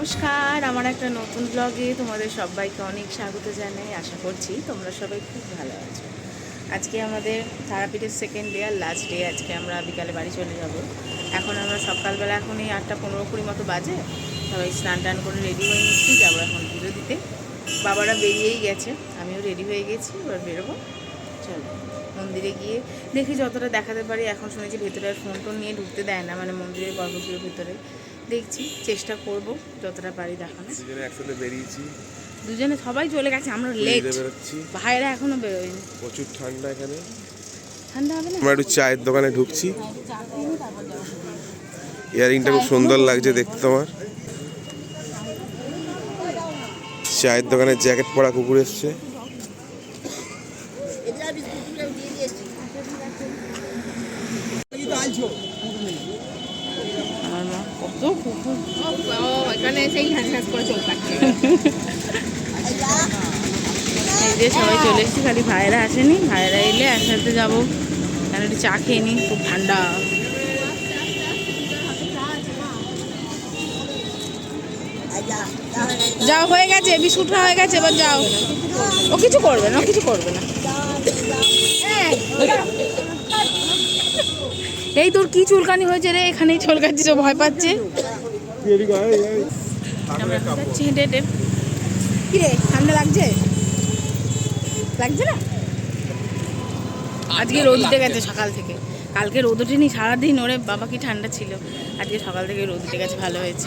নমস্কার, আমার একটা নতুন ব্লগে তোমাদের সবাইকে অনেক স্বাগত জানাই। আশা করছি তোমরা সবাই খুব ভালো আছো। আজকে আমাদের তারাপীঠের সেকেন্ড ডে আর লাস্ট ডে আজকে আমরা বিকালে বাড়ি চলে যাব। এখন আমরা সকালবেলা এখন এই আটটা পনেরো কুড়ি মতো বাজে। সবাই স্নান টান করে রেডি হয়ে নিচ্ছি, যাব এখন পুজো দিতে। বাবারা বেরিয়েই গেছে, আমিও রেডি হয়ে গেছি, এবার বেরোবো। চলো, মন্দিরে গিয়ে দেখি যতটা দেখাতে পারি। এখন শুনেছি ভেতরে আর ফোন টোন নিয়ে ঢুকতে দেয় না মানে মন্দিরের গর্ভগৃহের ভেতরে। দেখছি চেষ্টা করব যতটা পারি দেখানো দুজনে একসাথে বেরিয়েছি। দুজনে সবাই চলে গেছে আমরা লেট ভাইরা এখনও বেরোয়নি। প্রচুর ঠান্ডা এখানে। ঠান্ডা হবে না? আমরা একটু চায়ের দোকানে ঢুকছি। ইয়ারিংটা খুব সুন্দর লাগছে দেখতে তোমার চায়ের দোকানে জ্যাকেট পরা কুকুর এসছে। আমার মা কত কুকুর। এখানে সেই হ্যাঁ হ্যাঁ করে চোখ এই যে সবাই চলে এসেছি খালি ভাইরা আসেনি। ভাইরা এলে একসাথে যাব। কেন একটু চা খেয়ে নিই খুব ঠান্ডা। যাও হয়ে গেছে বিস্কুট খাওয়া হয়ে গেছে এবার যাও। ও কিছু করবে না ও কিছু করবে না। এই তোর কি চুলকানি হয়েছে রে? এখানেই চুলকাচ্ছিস ভয় পাচ্ছে। হেঁটে হেঁটে কি রে, ঠান্ডা লাগছে? লাগছে না? আজকে রোদ উঠে গেছে সকাল থেকে। কালকে রোদ ওঠেনি, সারাদিন ওরে বাবা কি ঠান্ডা ছিল। আজকে সকাল থেকে রোদ উঠে গেছে, ভালো হয়েছে।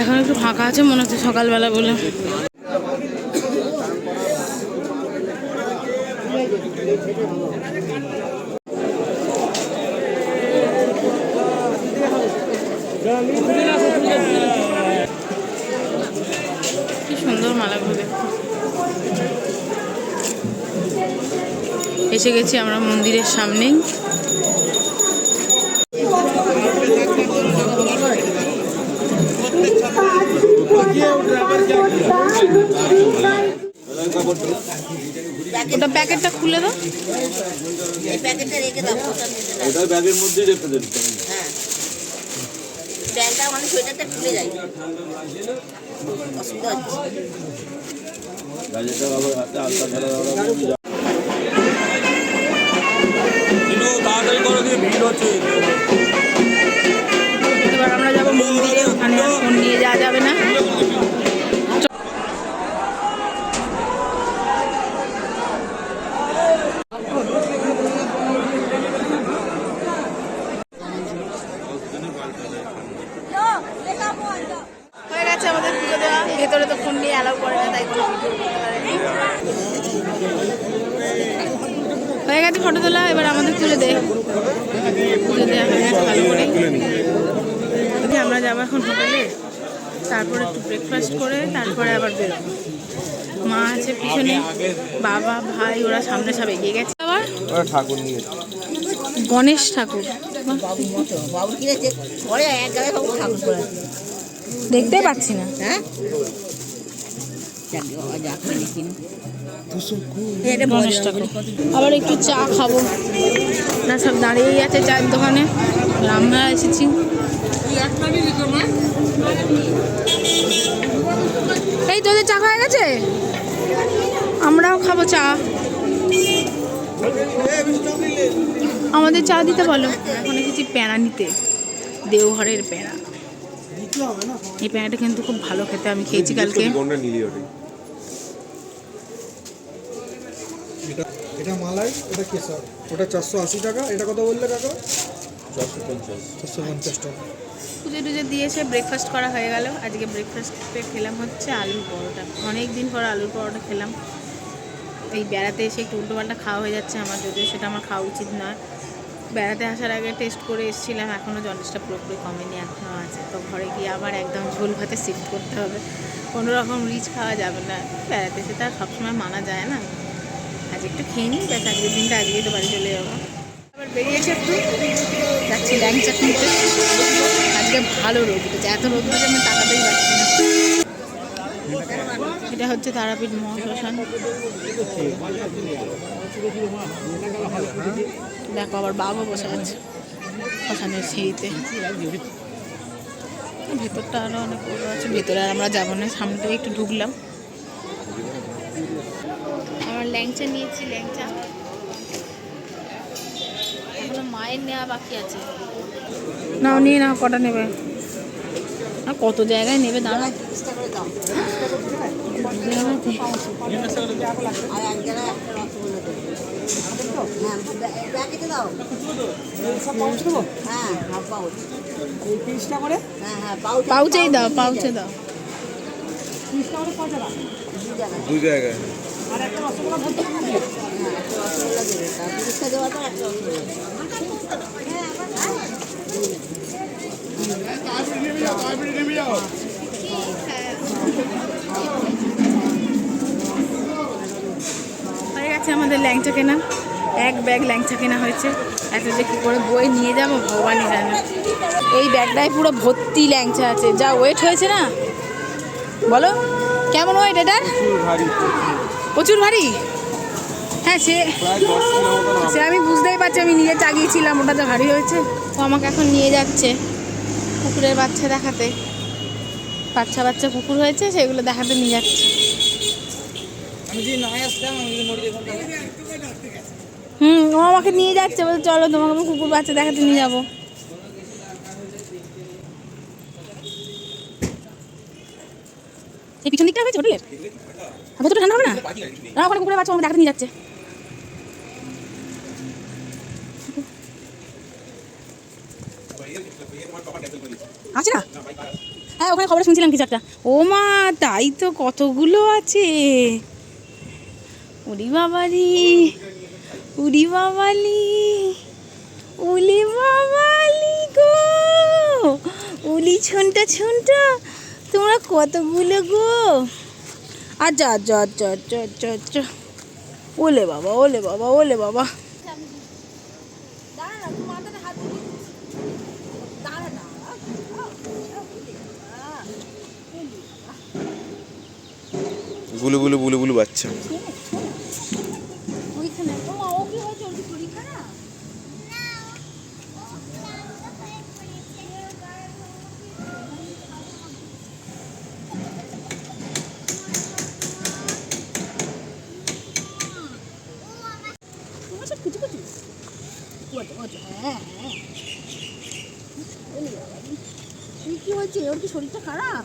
এখন একটু ফাঁকা আছে, মনে হচ্ছে সকালবেলা বলে। কি সুন্দর মালাগুলো এসে গেছি আমরা মন্দিরের সামনেই। ওটা প্যাকেটটা খুলে দাও। প্যাকেটে রেখে দাও ফোটা ওটা ব্যাগের মধ্যেই রেখে দেন। হ্যাঁ। ব্যাগটা মানে সোয়েটারটা খুলে যায়। অসুবিধা হচ্ছে। গাড়িটা আবার হাতে আলতা ধরা কিন্তু তাড়াতাড়ি করে দিয়ে ভিড় হচ্ছে। ফটো তোলা এবার আমাদের তুলে দে পুজো দেওয়া হয়ে ভালো করে। আমরা যাব এখন হোটেলে। তারপরে একটু ব্রেকফাস্ট করে তারপরে আবার বেরোবো। মা আছে পিছনে, বাবা, ভাই, ওরা সামনে সব এগিয়ে গেছে। আবার ঠাকুর নিয়ে গণেশ ঠাকুর। দেখতেই পাচ্ছি না। হ্যাঁ? আবার একটু চা খাব। না সব দাঁড়িয়েই আছে চায়ের দোকানে। আমরা এসেছি। এই তোদের চা হয়ে গেছে? আমরাও খাব চা। আমাদের চা দিতে বলো। এখন এসেছি প্যাঁড়া নিতে। দেওঘরের প্যাঁড়া এই প্যাঁড়াটা কিন্তু খুব ভালো খেতে আমি খেয়েছি কালকে। এটা মালাই, এটা কেশর। ওটা চারশো আশি টাকা। এটা কত বললে কাকা? চারশো পঞ্চাশ। চারশো পঞ্চাশ টাকা পুজো টুজো দিয়ে এসে ব্রেকফাস্ট করা হয়ে গেল। আজকে ব্রেকফাস্টে খেলাম হচ্ছে আলুর পরোটা। অনেক দিন পর আলুর পরোটা খেলাম। এই বেড়াতে এসে একটু উল্টোপাল্টা খাওয়া হয়ে যাচ্ছে আমার, যদিও সেটা আমার খাওয়া উচিত নয়। বেড়াতে আসার আগে টেস্ট করে এসেছিলাম এখনও জন্ডিসটা পুরোপুরি কমেনি এখনও আছে। তো ঘরে গিয়ে আবার একদম ঝোল ভাতে শিফট করতে হবে। কোনো রকম রিচ খাওয়া যাবে না। বেড়াতে এসে তো আর সবসময় মানা যায় না। একটু খেয়ে নিই, ব্যাস আজকের দিনটা আজকেই তো বাড়ি চলে যাব। আবার বেরিয়েছে একটু। যাচ্ছি ল্যাংচা কিনতে আজকে ভালো রোদ উঠেছে, এত রোদ উঠেছে আমি তাকাতেই পারছি না। এটা হচ্ছে তারাপীঠ মহাশ্মশান। দেখো আবার বাঘও বসে আছে শ্মশানের সিঁড়িতে। ভেতরটা আরও অনেক বড় আছে, ভেতরে আর আমরা যাব না সামনে একটু ঢুকলাম। ল্যাংচা নিয়েছি ল্যাংচা। এখনও মায়ের নেওয়া বাকি আছে। নাও নিয়ে নাও কটা নেবে? আর কত জায়গায় নেবে দাঁড়া হ্যাঁ হ্যাঁ হ্যাঁ হ্যাঁ পাউচেই দাও পাউচে দাও। দু জায়গায় দু জায়গায়। হ্যাঁ গেছে আমাদের ল্যাংচা কেনা। এক ব্যাগ ল্যাংচা কেনা হয়েছে। এত যে কী করে বই নিয়ে যাব, ভগবানই জানে। এই ব্যাগটায় পুরো ভর্তি ল্যাংচা আছে। যা ওয়েট হয়েছে না? বলো, কেমন ওয়েট এটার? প্রচুর ভারী? হ্যাঁ সে সে আমি বুঝতেই পারছি আমি নিজে চাগিয়েছিলাম ওটা তো ভারী হয়েছে। ও আমাকে এখন নিয়ে যাচ্ছে কুকুরের বাচ্চা দেখাতে। বাচ্চা বাচ্চা কুকুর হয়েছে সেগুলো দেখাতে নিয়ে যাচ্ছে। হুম ও আমাকে নিয়ে যাচ্ছে বলছে চলো তোমাকে আমি কুকুর বাচ্চা দেখাতে নিয়ে যাব। এই পিছন দিকটা হয়েছে হোটেলের ভেতরটা ঠান্ডা হবে না? না ওখানে কুকুরের বাচ্চা আমাকে দেখাতে নিয়ে যাচ্ছে। আছে না? হ্যাঁ ওখানে খবরে শুনছিলাম কিছু একটা। ও মা, তাই তো কতগুলো আছে। উড়ি বাবালি উড়ি বাবালি, উলি বাবালি গো। উলি ছুনটা ছুনটা, তোমরা কতগুলো গো? আচ্ছা আচ্ছা আচ্ছা আচ্ছা আচ্ছা আচ্ছা। ওলে বাবা ওলে বাবা ওলে বাবা। বুলু বুলু বুলু বুলু বাচ্চা ওইখানে ও মা, ও কি হয়েছে ওর কি শরীর খারাপ তোমার সব কুচু কুচু ওটা ওটা হ্যাঁ হ্যাঁ ওলে বাবা রে। এই কি শরীরটা খারাপ?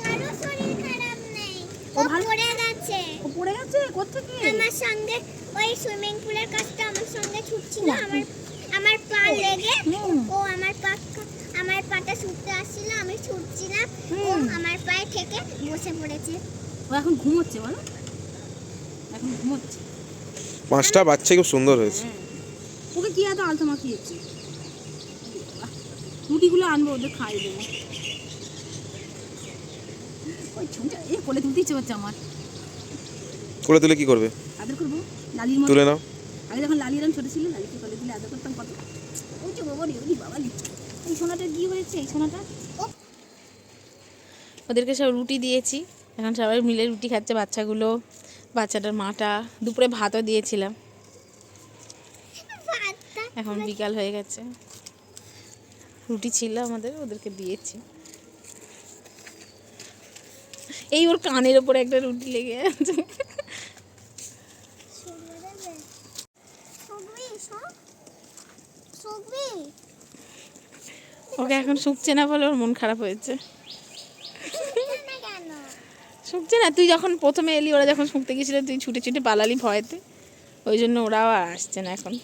কারও শরীর খারাপ নেই। ও পড়ে গেছে। ও পড়ে গেছে? কোথেকে আমার সঙ্গে ওই সুইমিং পুলের কাছটা আমার সঙ্গে ছুটছিল। আমার আমার পা লেগে ও আমার পা আমার পাটা ছুটতে আসছিল আমি ছুটছিলাম। ও আমার পায়ে থেকে বসে পড়েছে। ও এখন ঘুমোচ্ছে বলো। এখন ঘুমোচ্ছে। পাঁচটা বাচ্চা খুব সুন্দর হয়েছে। ওকে কি এত আলতো মাখিয়েছে রুটিগুলো আনব ওদের খাইয়ে দেবো। ওই ছুঁটা এ কোলে তুলতে ইচ্ছে করছে আমার। তুলে কি করবে? আদর করব। লালির মতো। তুলে নাও। আগে যখন লালি এরম ছোট ছিল লালিকে কোলে তুলে আদর করতাম কত। ওই তো বাবা রে বাবা। এই সোনাটা কি হয়েছে? এই সোনাটা? ওদেরকে সব রুটি দিয়েছি। এখন সবাই মিলে রুটি খাচ্ছে বাচ্চাগুলো। বাচ্চাটার মাটা। দুপুরে ভাতও দিয়েছিলাম। এখন বিকাল হয়ে গেছে। রুটি ছিল আমাদের ওদেরকে দিয়েছি। এই ওর কানের ওপরে একটা রুটি লেগে আছে। ওকে এখন শুকছে না বলে ওর মন খারাপ হয়েছে। শুকছে না তুই যখন প্রথমে এলি ওরা যখন শুকতে গেছিল তুই ছুটে ছুটে পালালি ভয়েতে। ওই জন্য ওরাও আর আসছে না এখন।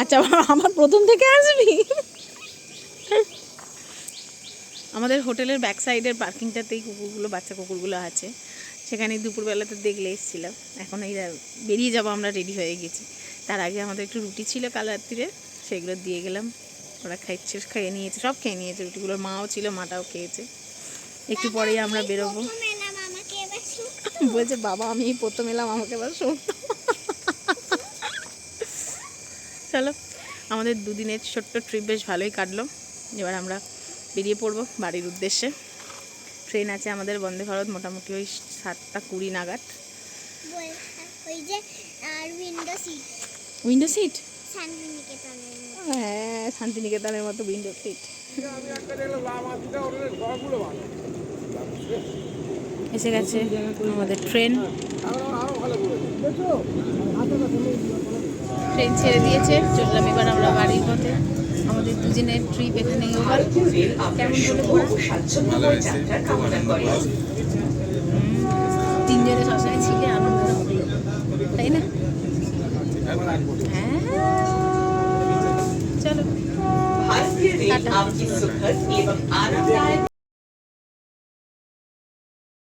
আচ্ছা আমার প্রথম থেকে আসবি? আমাদের হোটেলের ব্যাক সাইডের পার্কিংটাতেই কুকুরগুলো, বাচ্চা কুকুরগুলো আছে। সেখানে দুপুরবেলাতে দেখলে এসেছিলাম। এখন এই বেরিয়ে যাব, আমরা রেডি হয়ে গেছি। তার আগে আমাদের একটু রুটি ছিল কাল রাত্রিরে, সেগুলো দিয়ে গেলাম। ওরা খাইছে খেয়ে নিয়েছে, সব খেয়ে নিয়েছে। রুটিগুলোর মাও ছিল, মাটাও খেয়েছে। একটু পরেই আমরা বেরোবো। বলছে, বাবা, আমি প্রথম এলাম, আমাকে এবার শুনতো চলো, আমাদের দুদিনের ছোট্ট ট্রিপ বেশ ভালোই কাটলো। এবার আমরা বেরিয়ে পড়ব বাড়ির উদ্দেশ্যে। ট্রেন আছে আমাদের বন্দে ভারত মোটামুটি ওই সাতটা কুড়ি নাগাদ। ওই যে আর উইন্ডো সিট উইন্ডো সিট হ্যাঁ শান্তিনিকেতনের মতো উইন্ডো সিট এসে গেছে আমাদের ট্রেন ট্রেন ছেড়ে দিয়েছে চললাম এবার আমরা বাড়ির পথে। আমাদের দুজনের ট্রিপ এখানেই ওভার? তিনজনে সবসময় ছিলে আনন্দ তাই না? হ্যাঁ। চলো।